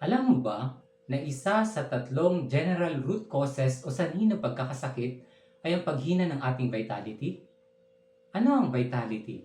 Alam mo ba na isa sa tatlong general root causes o sanhi ng pagkakasakit ay ang paghina ng ating vitality? Ano ang vitality?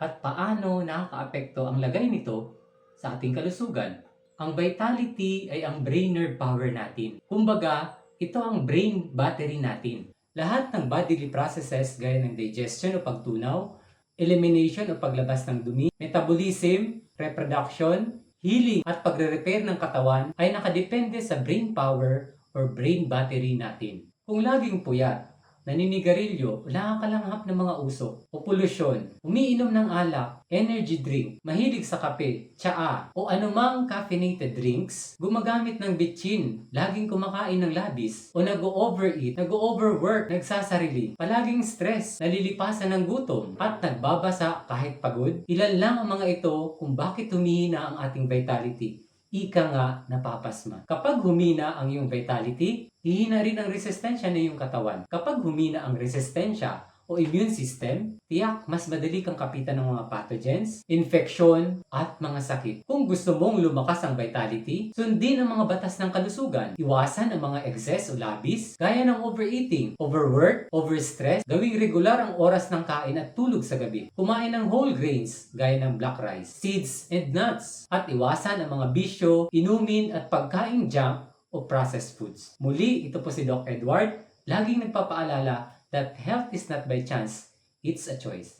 At paano nakakaapekto ang lagay nito sa ating kalusugan? Ang vitality ay ang brain nerve power natin. Kumbaga, ito ang brain battery natin. Lahat ng bodily processes gaya ng digestion o pagtunaw, elimination o paglabas ng dumi, metabolism, reproduction, healing at pagre-repair ng katawan ay nakadepende sa brain power or brain battery natin. Kung laging puyat, naninigarilyo, nakakalanghap ng mga usok, o polusyon, umiinom ng alak, energy drink, mahilig sa kape, tsaa, o anumang caffeinated drinks, gumagamit ng bitchin, laging kumakain ng labis, o nag-overeat, nag-overwork, nagsasarili, palaging stress, nalilipasan ng gutom, at nagbabasa kahit pagod, ilan lang ang mga ito kung bakit humihina ang ating vitality. Ika nga napapasma. Kapag humina ang iyong vitality, hihina rin ang resistensya ng iyong katawan. Kapag humina ang resistensya o immune system, tiyak mas madali kang kapitan ng mga pathogens, infeksyon, at mga sakit. Kung gusto mong lumakas ang vitality, sundin ang mga batas ng kalusugan. Iwasan ang mga excess o labis, gaya ng overeating, overwork, overstress, gawing regular ang oras ng kain at tulog sa gabi. Kumain ng whole grains, gaya ng black rice, seeds, and nuts. At iwasan ang mga bisyo, inumin, at pagkain junk o processed foods. Muli, ito po si Doc Edward, laging nagpapaalala that health is not by chance, it's a choice.